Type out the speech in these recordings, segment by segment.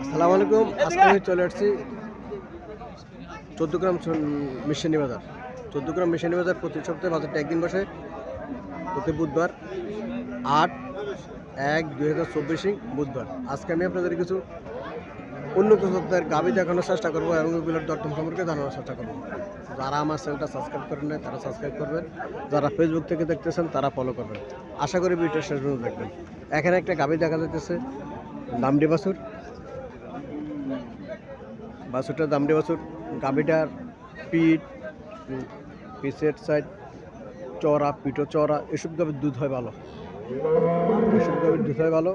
আসসালামু আলাইকুম। আজকে আমি চলে আসছি চোদ্দ গ্রাম মিশনি বাজার। চোদ্দ গ্রাম মিশনি বাজার প্রতি সপ্তাহে বাজারটা একদিন বসে, প্রতি বুধবার আট এক দুই হাজার চব্বিশে বুধবার। আজকে আমি আপনাদের কিছু উন্নত সপ্তাহের গাবি দেখানোর চেষ্টা করব এবং এগুলোর দরদাম সম্পর্কে জানানোর চেষ্টা করব। যারা আমার চ্যানেলটা সাবস্ক্রাইব করেন নাই, তারা সাবস্ক্রাইব করবেন। যারা ফেসবুক থেকে দেখতেছেন, তারা ফলো করবেন। আশা করি ভিডিওটা শেষ দেখবেন। এখানে একটা গাবি দেখা যাইতেছে, দামডি বাছুর। বাছুরটার দামডি বাছুর গাবিটার পিঠ পিসের সাইড চড়া পিঠো চড়া এসব গাবির দুধ হয় ভালো। এসব গাবির দুধ হয় ভালো।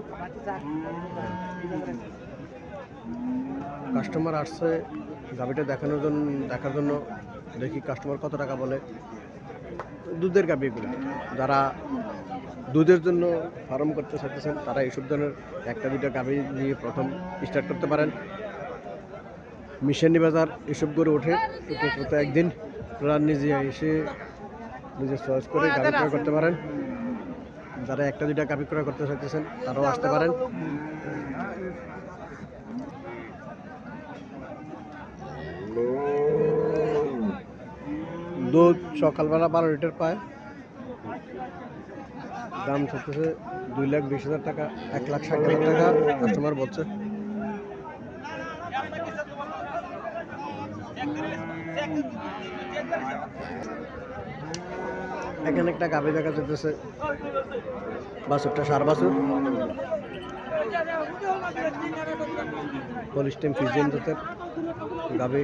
কাস্টমার আসছে গাবিটা দেখানোর জন্য দেখার জন্য দেখি কাস্টমার কত টাকা বলে। দুধের এগুলো যারা দুধের জন্য ফার্ম করতে চাইতেছেন, তারা এইসব ধরনের একটা দুইটা গাবি নিয়ে প্রথম স্টার্ট করতে পারেন। মিশানি বাজার এসব করে ওঠে। উপকৃত একদিন আপনারা নিজে এসে নিজে চয়েস করে গাড়ি ক্রয় করতে পারেন। যারা একটা, দুইটা গাবি ক্রয় করতে চাইতেছেন, তারাও আসতে পারেন। দুধ সকালবেলা বারো লিটার পায়। দাম থাকতেছে দুই লাখ বিশ হাজার টাকা, এক লাখ ষাট টাকা কাস্টমার বলছে। এখানে একটা গাভি দেখা যেতেছে বাছুরটা সার বাছুর। পলিস্টেম ফিজিয়ান জাতের গাভি।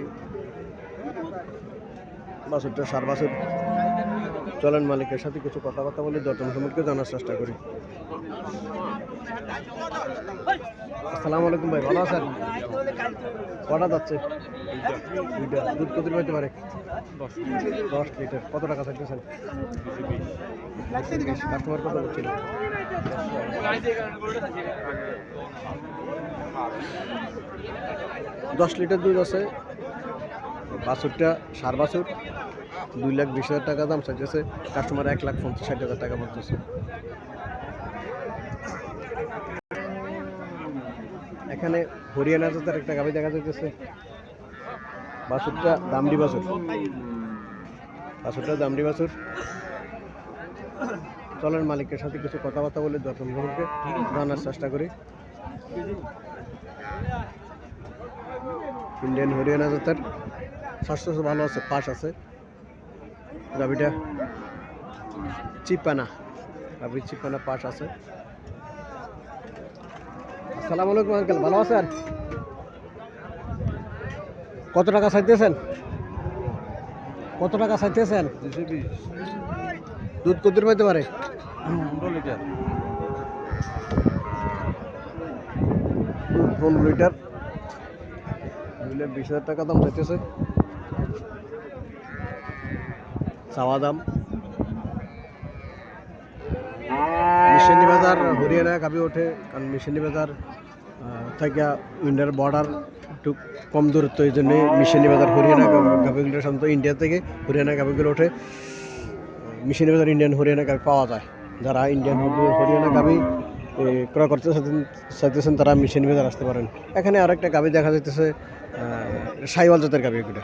বাছুরটা সার বাছুর। চলেন মালিকের সাথে কিছু কথাবার্তা বলে দর্জন সম্পর্কে জানার চেষ্টা করি। আসসালামু আলাইকুম ভাই, ভালো আছেন? কটা যাচ্ছে? দুধ কত পাইতে পারে? দশ লিটার। কত টাকা থাকতেছেন কাস্টমার কত দশ লিটার দুধ আছে। বাছুরটা সার বাছুর। দুই লাখ বিশ হাজার টাকা দাম চাইতেছে। কাস্টমার এক লাখ পঞ্চাশ ষাট হাজার টাকা বলতেছে। এখানে হরিয়ানা জাতের একটা গাভি দেখা যাইতেছে। বাছুরটা দামডি বাছুর বাছুরটা দামডি বাছুর চলেন মালিকের সাথে কিছু কথাবার্তা বলে সম্পর্কে জানার চেষ্টা করি। ইন্ডিয়ান হরিয়ানা জাতের স্বাস্থ্য ভালো আছে, পাশ আছে। গাভিটা চিপানা। গাভি চিপানা পাশ আছে। আসসালামু আঙ্কেল, ভালো আছেন? কত টাকা চাইতেছেন? কত টাকা চাইতেছেন? দুধ কত পাইতে পারে? পনেরো লিটার। বিশ হাজার টাকা দাম চাইতেছে। চাওয়া দাম। মিশনি বাজার, হরিয়ানা গাবি ওঠে, কারণ মিশনি বাজার থেকে ইন্ডিয়ার বর্ডার একটু কম দূরত্ব এই জন্যে মিশনি বাজার হরিয়ানা গা- গাবিগুলো সাধারণত ইন্ডিয়া থেকে হরিয়ানা গাবিগুলো ওঠে। মিশনি বাজার ইন্ডিয়ান হরিয়ানা গাবি পাওয়া যায়। যারা ইন্ডিয়ান হরি- হরিয়ানা এ, ক্রয় করতে চাইতেছেন তারা মিশনি বাজার আসতে পারেন। এখানে আরেকটা গাবি দেখা যাইতেছে সাইওয়াল জাতের গাবি এগুলো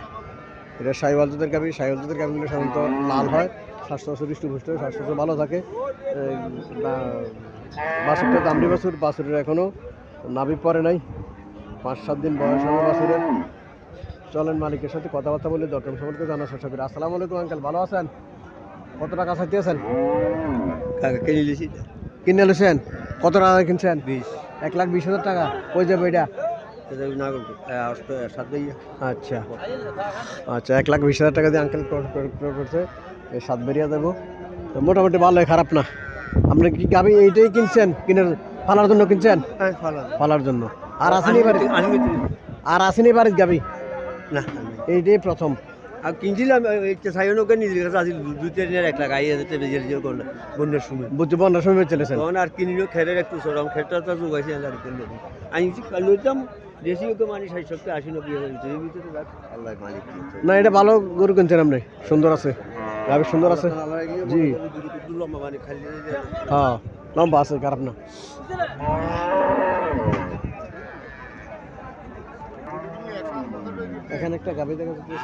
এটা সাইওয়াল জাতের গাবি সাইওয়াল জাতের গাবিগুলো সাধারণত লাল হয় স্বাস্থ্য হৃষ্টপুষ্ট স্বাস্থ্য ভালো থাকে। এই, বা- বাছুরটা দামড়ি বাছুর বাছুরের এখনও নাভি পরে নাই। পাঁচ সাত দিন বয়স বাছুরের। চলেন মালিকের সাথে কথাবার্তা বলে দরকার সম্পর্কে জানার চেষ্টা করি। আসসালামু আলাইকুম আঙ্কেল ভালো আছেন? কত টাকা চাইতে আছেন? কিনে নিয়েছি। কিনে নিয়েছেন? কত টাকা কিনছেন? বিশ। এক লাখ বিশ হাজার টাকা। কই যাবে এটা? আচ্ছা। আচ্ছা এক লাখ বিশ হাজার টাকা দিয়ে আঙ্কেল করছে। সাত বেরিয়া দেবো। তো মোটামুটি ভালোই খারাপ না। আপনি কি গাবি এইটাই কিনছেন? কিনে ফালার জন্য কিনছেন? হ্যাঁ ফালার। জন্য। আর আসেনি বাড়ি আর আসেনি বাড়ির গাবি? না। এইটাই প্রথম। আর কিনছিলাম সাইনকে নিজের কাছে আসি দু তিন এক লাখ আই হাজার টাকা বেজে দিয়ে করলাম বন্যার সময়। বুঝতে বন্যার সময় চলেছেন। তখন আর খেরের একটু সরম খেরটা তো যোগাইছি আর কিনলে আমি লইতাম দেশি ওকে মানে ষাট সপ্তাহে আশি নব্বই হাজার ভিতরে আল্লাহ মালিক না এটা ভালো গরু কিনছেন আপনি সুন্দর আছে। গাবি সুন্দর আছে। জি। লম্বা মানে খালি হ্যাঁ। লম্বা আছে খারাপ না এখানে একটা গাভি দেখা যাচ্ছে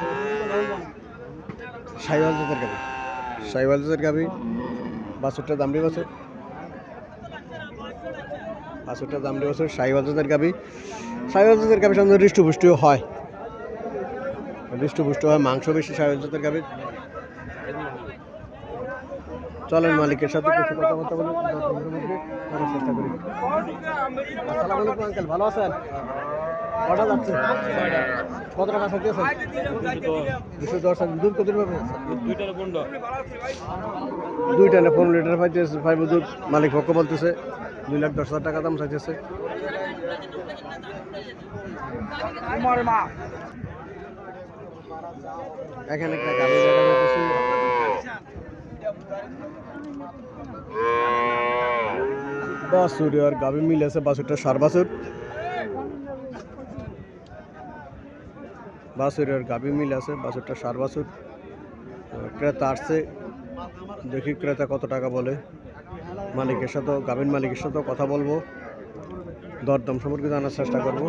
সাইওয়াল জাতের গাভি সাইওয়াল জাতের গাভি বাছুরটা দামড়ি বাছুর বাছুরটা দামড়ি বাছুর সাইওয়াল জাতের গাভি সাইওয়াল জাতের গাভি সাধারণত হৃষ্টপুষ্টিও হয়। হৃষ্টপুষ্ট হয়, মাংস বেশি সাইওয়াল জাতের গাভির চলেন মালিকের সাথে কিছু কথাবার্তা বলে জানার চেষ্টা করি আসসালামু আলাইকুম আঙ্কেল ভালো আছেন? কটা যাচ্ছে কত টাকা থাকতেছেন দুশো দশ আছে দুধ কত পাবে দুইটা না পনেরো লিটার পাইতেছে ফাইভ দুধ। মালিক পক্ষ বলতেছে দুই লাখ দশ হাজার টাকা দাম চাইতেছে। এখানে একটা গাড়ি দেখা যাচ্ছে বাসুর আর গাবি মিল আছে বাসুরটা, সার বাসুর। বাসুর আর গাবি মিল আছে বাসুরটা সার বাসুর। ক্রেতা আসছে, দেখি ক্রেতা কত টাকা বলে। মালিকের সাথেও গাভীর মালিকের সাথেও কথা বলব। দরদাম সম্পর্কে জানার চেষ্টা করব।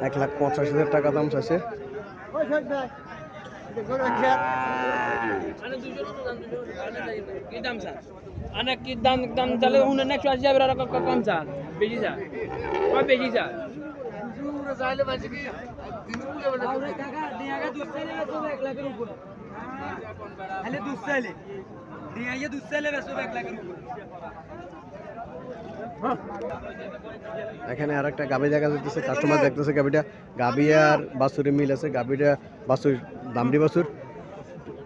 এক লাখ পঁচাশি হাজার টাকা দাম চাইছে। কি দাম স্যার অনেক কি এখানে আর একটা গাভি দেখা যাচ্ছে কাস্টমার দেখতেছে গাভিটা। গাভি আর বাছুরে মিল আছে। গাভিটা বাসুর দামড়ি বাছুর।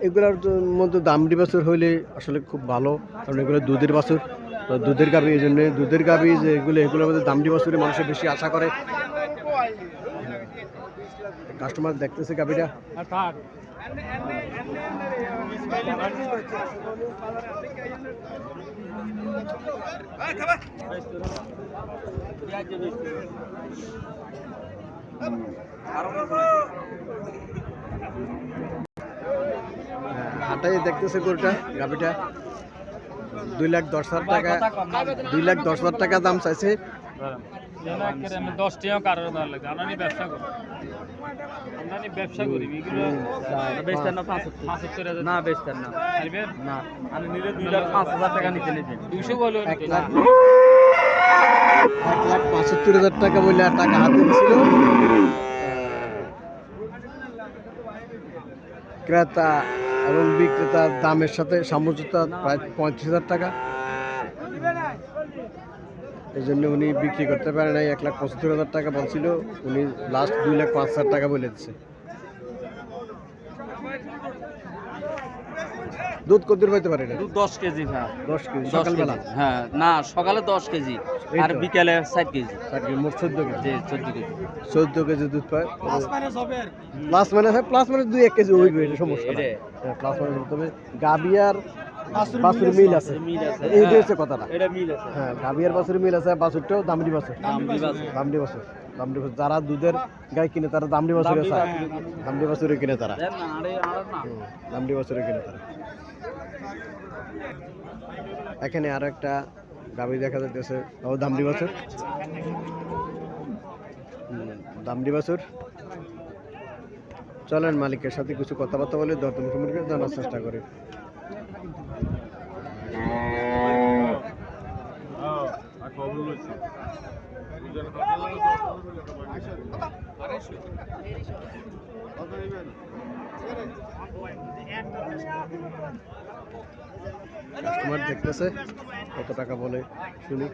এগুলোর মধ্যে দামড়ি বাছুর হইলে আসলে খুব ভালো, কারণ এগুলো দুধের বাছুর। তো দুধের গাভি এই জন্য দুধের গাভি যে এগুলো, এগুলোর মধ্যে দামড়ি বাছুরে মানুষের বেশি আশা করে। কাস্টমার দেখতেছে গাভিটা। হাটাই দেখতেছে গরুটা, গাভিটা। দুই লাখ দশ হাজার টাকা, দুই লাখ দশ হাজার টাকা দাম চাইছে। আমি দশ টাকা দেওয়ার ব্যবসা করি। ব্যবসা করি এগুলো বেচতেন না পাঁচ পাঁচাত্তর হাজার না বেচতেন না। না আমি নিলে দুই লাখ পাঁচ হাজার টাকা নিতে নিতেন দুইশো বলো এক লাখ এক লাখ পঁচাত্তর হাজার টাকা বলে আর টাকা হাতে দিছিল ক্রেতা এবং বিক্রেতার দামের সাথে সামঞ্জস্যতা প্রায় পঁয়ত্রিশ হাজার টাকা। এই জন্য উনি বিক্রি করতে পারে নাই। এক লাখ পঁচাত্তর হাজার টাকা বলছিল। উনি লাস্ট দুই লাখ পাঁচ হাজার টাকা বলে দিচ্ছে দুধ কত দূর পাইতে পারে দুধ দশ কেজি হ্যাঁ দশ কেজি সকালবেলা? হ্যাঁ না সকালে দশ কেজি। আর। বিকেলে ষাট কেজি। ষাট কেজি মোট চোদ্দ কেজি। চোদ্দ কেজি। চোদ্দ কেজি দুধ পায়। প্লাস মানে হ্যাঁ প্লাস মানে দুই এক কেজি ওই সমস্যা। হ্যাঁ প্লাস মানে তবে গাবি আর বাছুর মিল আছে। মিল আছে। এইটাই হচ্ছে কথাটা। এটা মিল আছে। হ্যাঁ গাবি বাছুর মিল আছে বাছুরটাও দামড়ি বাছুর দামড়ি বাছুর। দামড়ি বাছুর যারা দুধের গাই কিনে তারা দামড়ি বাছুরে দামড়ি চায় দামড়ি বাছুরে কিনে তারা। দামড়ি বাছুরে কিনে তারা। এখানে আর একটা গাবি দেখা যাচ্ছে ও দামড়ি বাছুর দামড়ি বাছুর চলেন মালিকের সাথে কিছু কথাবার্তা বলে দরদাম সম্পর্কে জানার চেষ্টা করি। কাস্টমার দেখতেছে কত টাকা বলে শুনি।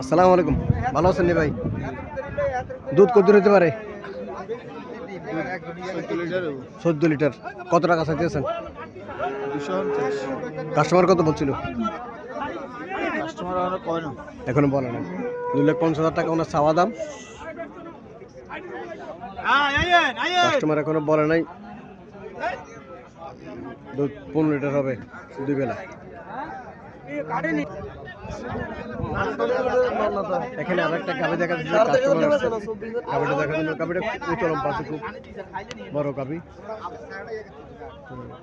আসসালামু আলাইকুম ভালো আছেন ভাই? দুধ কত হতে পারে? চোদ্দ লিটার। কত টাকা চাইতেছেন কাস্টমার কত বলছিল? এখনও বলে না দুই লাখ পঞ্চাশ হাজার টাকা ওনার চাওয়া দাম। কাস্টমার এখনও বলে নাই। দুধ পনেরো লিটার হবে দুই বেলা। এখানে আর একটা গাবি দেখা যাচ্ছে কাস্টমার আসছে। গাবিটা দেখার জন্য গাবিটা উচরম পাশে খুব বড় গাবি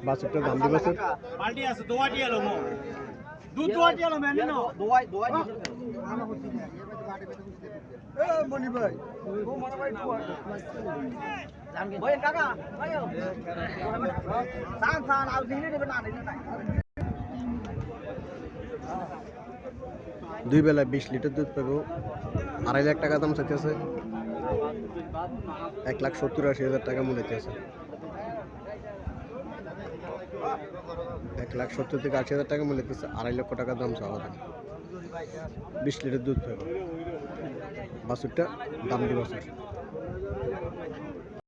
বাছুরটা দাম দিবে স্যার। পাল্টি দুই বেলা বিশ লিটার দুধ পাবো। আড়াই লাখ টাকা দাম চাইতেছে। এক লাখ সত্তর আশি হাজার টাকা মূল্য আছে এক লাখ সত্তর থেকে আশি হাজার টাকা মূল্য দিচ্ছে আড়াই লক্ষ টাকা দাম চাওয়া বিশ লিটার দুধ পাবো। বাসুরটা দাম দিয়ে বাছুর।